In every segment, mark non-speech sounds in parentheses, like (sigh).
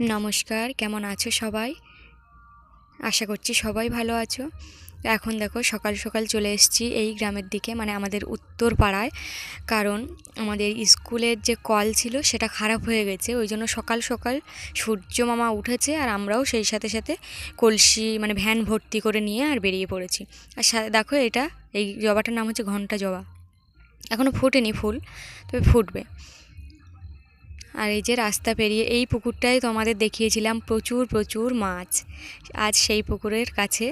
নমস্কার, কেমন আছো সবাই? আশা করছি সবাই ভালো আছো। এখন দেখো সকাল সকাল চলে এসেছি এই গ্রামের দিকে মানে আমাদের উত্তর পাড়ায় কারণ আমাদের স্কুলের যে কল ছিল সেটা খারাপ হয়ে গেছে, ওই জন্য সকাল সকাল সূর্য মামা উঠেছে আর আমরাও সেই সাথে সাথে কলসি মানে ভ্যান ভর্তি করে নিয়ে আর বেরিয়ে পড়েছি। আর দেখো এটা, এই জবাটার নাম হচ্ছে ঘণ্টা জবা। এখনও ফোটেনি ফুল, তবে ফুটবে। আর এই যে রাস্তা পেরিয়ে এই পুকুরটাই তোমাদের দেখিয়েছিলাম প্রচুর প্রচুর মাছ। আজ সেই পুকুরের কাছে।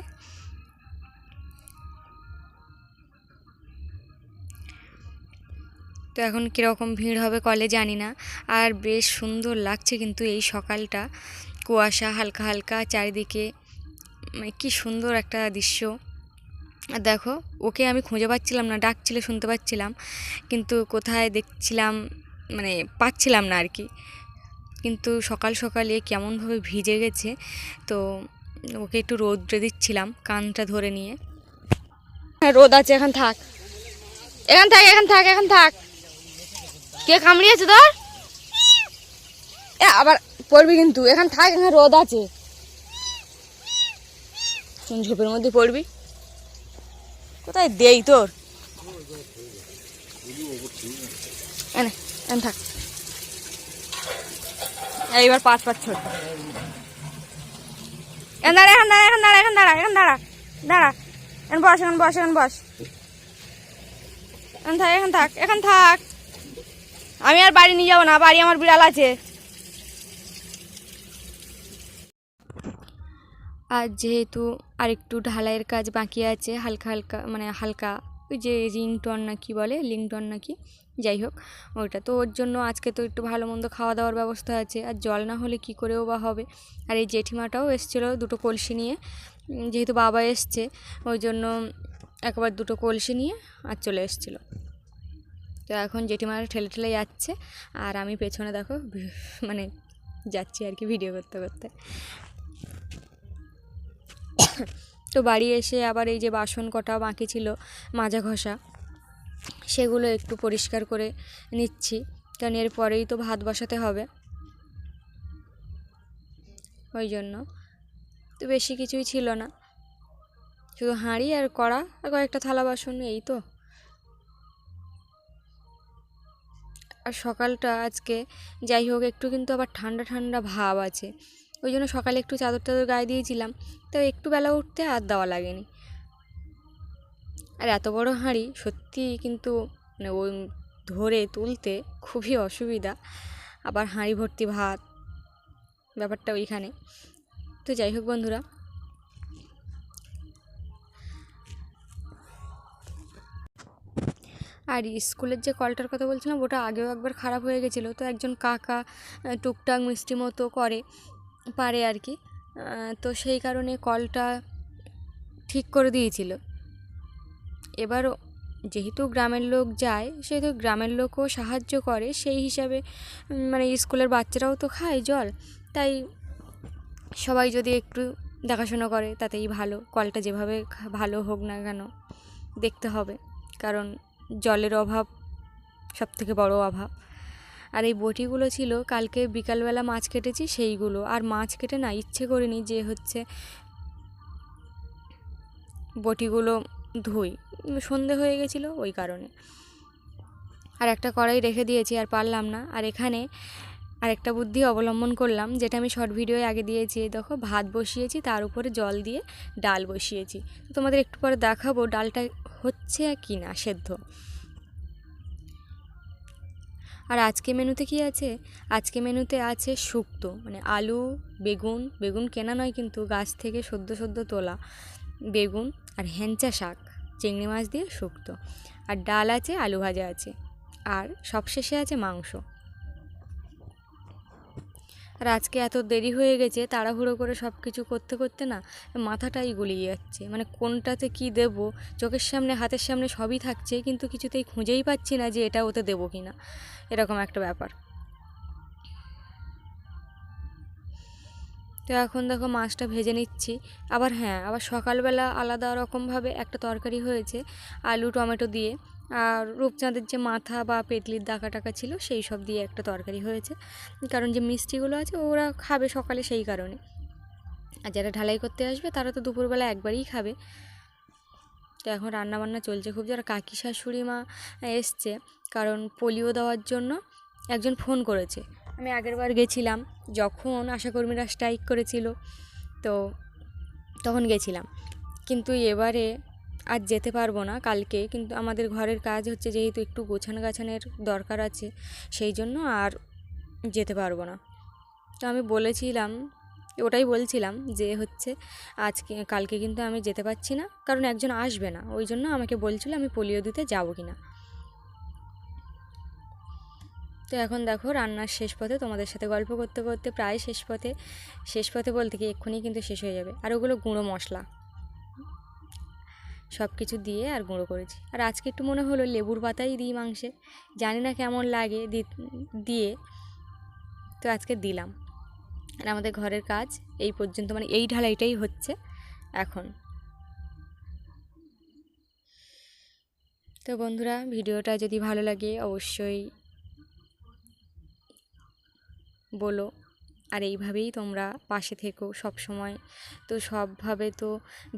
তো এখন কীরকম ভিড় হবে কলে জানি না। আর বেশ সুন্দর লাগছে কিন্তু এই সকালটা। কুয়াশা হালকা হালকা চারিদিকে। কি সুন্দর একটা দৃশ্য। আর দেখো, ওকে আমি খুঁজে পাচ্ছিলাম না, ডাকছিল, শুনতে পাচ্ছিলাম। কিন্তু কোথায় দেখছিলাম মানে পাচ্ছিলাম না আর কি কিন্তু সকাল সকালে কেমনভাবে ভিজে গেছে, তো ওকে একটু রোদ্রে দিচ্ছিলাম কানটা ধরে নিয়ে। হ্যাঁ রোদ আছে, এখন থাক। এখান থাক এখান থাক এখান থাক। কে কামড়িয়েছে তোর? এ, আবার পড়বি কিন্তু। এখান থাক, এখানে রোদ আছে। ঝোপের মধ্যে পড়বি? কোথায় দেই তোর? থাক। এইবার পাঁচ পাঁচ ছোট এখান দাঁড়া এখান দাঁড়া এখান দাঁড়া এখান দাঁড়া এখান দাঁড়া দাঁড়া। এখন বস এখন বস এখন বস। এখন থাক এখন থাক এখন থাক। আমি আর বাড়ি নিয়ে যাব না, বাড়ি আমার বিড়াল আছে। আর যেহেতু আরেকটু ঢালাইয়ের কাজ বাকি আছে, হালকা হালকা মানে হালকা যে রিংটন না কি বলে, লিংটন না কি, যাই হোক, ওইটা। তো ওর জন্য আজকে তো একটু ভালো মন্দ খাওয়া দাওয়ার ব্যবস্থা আছে, আর জল না হলে কি করেও বা হবে। আর এই জেঠিমাটাও এসেছিল দুটো কলসি নিয়ে যেহেতু বাবা এসছে, ওই জন্য একবার দুটো কলসি নিয়ে আর চলে এসেছিল। তো এখন জেঠিমারা ঠেলে ঠেলে যাচ্ছে, আর আমি পেছনে দেখো (laughs) মানে যাচ্ছি আর কি ভিডিও করতে করতে। তো বাড়ি এসে আবার এই যে বাসন কটা বাকি ছিল, মাজা ঘষা, সেগুলো একটু পরিষ্কার করে নিচ্ছি। কারণ এরপরেই তো ভাত বসাতে হবে। ওই জন্য। তো বেশি কিছুই ছিল না। শুধু হাঁড়ি আর কড়া আর কয়েকটা থালা বাসন এই তো। আর সকালটা আজকে যাই হোক, একটু কিন্তু আবার ঠান্ডা ঠান্ডা ভাব আছে। ওই জন্য সকালে একটু চাদর টাদর গায়ে দিয়েছিলাম। তো একটু বেলা উঠতে আর দেওয়া লাগেনি। আর এত বড় হাঁড়ি সত্যি কিন্তু মানে ওই ধরে তুলতে খুবই অসুবিধা। আবার হাঁড়ি ভর্তি ভাত, ব্যাপারটা ওইখানে। তো যাই হোক বন্ধুরা। আর স্কুলের যে কলটার কথা বলছিলাম, ওটা আগেও একবার খারাপ হয়ে গেছিল। তো একজন কাকা টুকটাক মিষ্টি মতো করে। পারে আর কি। তো সেই কারণে কলটা ঠিক করে দিয়েছিল। এবারও যেহেতু গ্রামের লোক যায়, সেহেতু গ্রামের লোকও সাহায্য করে, সেই হিসাবে মানে স্কুলের বাচ্চারাও তো খায় জল। তাই সবাই যদি একটু দেখাশোনা করে, তাতেই ভালো। কলটা যেভাবে ভালো হোক না কেন, দেখতে হবে। কারণ জলের অভাব সব থেকে বড় অভাব। আর এই বটিগুলো ছিল, কালকে বিকালবেলা মাছ কেটেছি সেইগুলো। আর মাছ কেটে না, ইচ্ছে করিনি যে হচ্ছে বটিগুলো ধুই। সন্ধে হয়ে গেছিল ওই কারণে। আর একটা কড়াই রেখে দিয়েছি আর পারলাম না। আর এখানে আরেকটা বুদ্ধি অবলম্বন করলাম, যেটা আমি শর্ট ভিডিওয়ে আগে দিয়েছি। দেখো, ভাত বসিয়েছি, তার উপরে জল দিয়ে ডাল বসিয়েছি। তোমাদের একটু পরে দেখাবো ডালটা হচ্ছে কি না সেদ্ধ। আর আজকে মেনুতে কি আছে? আজকে মেনুতে আছে শুক্তো মানে আলু, বেগুন বেগুন কেনা নয় কিন্তু গাছ থেকে সদ্য সদ্য তোলা বেগুন আর হেঞ্চা শাক, চিংড়ি মাছ দিয়ে শুক্তো। আর ডাল আছে, আলু ভাজা আছে। আর সবশেষে আছে মাংস। আর আজকে এত দেরি হয়ে গেছে, তাড়াহুড়ো করে সব কিছু করতে করতে না মাথাটাই গুলিয়ে যাচ্ছে। মানে কোনটাতে কি দেব? চোখের সামনে, হাতের সামনে সবই থাকছে, কিন্তু কিছুতেই খুঁজেই পাচ্ছি না যে এটা ওতে দেবো কি না এরকম একটা ব্যাপার। তো এখন দেখো মাছটা ভেজে নিচ্ছি। আবার হ্যাঁ আবার সকালবেলা আলাদা রকমভাবে একটা তরকারি হয়েছে, আলু, টমেটো দিয়ে। আর রূপচাঁদের যে মাথা বা পেটলির দাকা টাকা ছিল, সেই সব দিয়ে একটা তরকারি হয়েছে। কারণ যে মিষ্টিগুলো আছে, ওরা খাবে সকালে সেই কারণে। আর যারা ঢালাই করতে আসবে, তারা তো দুপুরবেলা একবারই খাবে। তো এখন রান্নাবান্না চলছে খুব যারা কাকি শাশুড়ি মা এসছে, কারণ পোলিও দেওয়ার জন্য একজন ফোন করেছে। আমি আগের বার গেছিলাম, যখন আশাকর্মীরা স্ট্রাইক করেছিল, তো তখন গেছিলাম। কিন্তু এবারে আজ যেতে পারব না কালকে, কিন্তু আমাদের ঘরের কাজ হচ্ছে যেহেতু একটু গোছানো গাছানের দরকার আছে, সেই জন্য আর যেতে পারব না। তো আমি বলেছিলাম, ওটাই বলছিলাম যে হচ্ছে আজকে, কালকে কিন্তু আমি যেতে পারছি না, কারণ একজন আসবে না, ওই জন্য আমাকে বলছিল আমি পোলিও দিতে যাব কি না তো এখন দেখো রান্নার শেষ পথে, তোমাদের সাথে গল্প করতে করতে প্রায় শেষ পথে শেষ পথে বলতে কি এক্ষুনি কিন্তু শেষ হয়ে যাবে, আর ওগুলো গুঁড়ো মশলা। সব কিছু দিয়ে আর গুঁড়ো করেছি। আর আজকে একটু মনে হলো লেবুর পাতাই দিই মাংসে। জানি না কেমন লাগে দিয়ে। তো আজকে দিলাম। আর আমাদের ঘরের কাজ এই পর্যন্ত মানে এই ঢালাইটাই হচ্ছে এখন। তো বন্ধুরা, ভিডিওটা যদি ভালো লাগে অবশ্যই বলো। আর এইভাবেই তোমরা পাশে থেকো সব সময় তো সবভাবে তো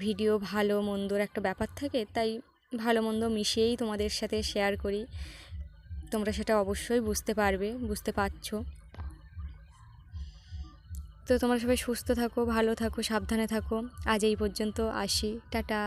ভিডিও ভালো মন্দর একটা ব্যাপার থাকে, তাই ভালো মন্দ মিশিয়েই তোমাদের সাথে শেয়ার করি। তোমরা সেটা অবশ্যই বুঝতে পারবে, বুঝতে পারছ। তো তোমরা সবাই সুস্থ থাকো, ভালো থাকো, সাবধানে থাকো। আজ এই পর্যন্ত আসি। টাটা।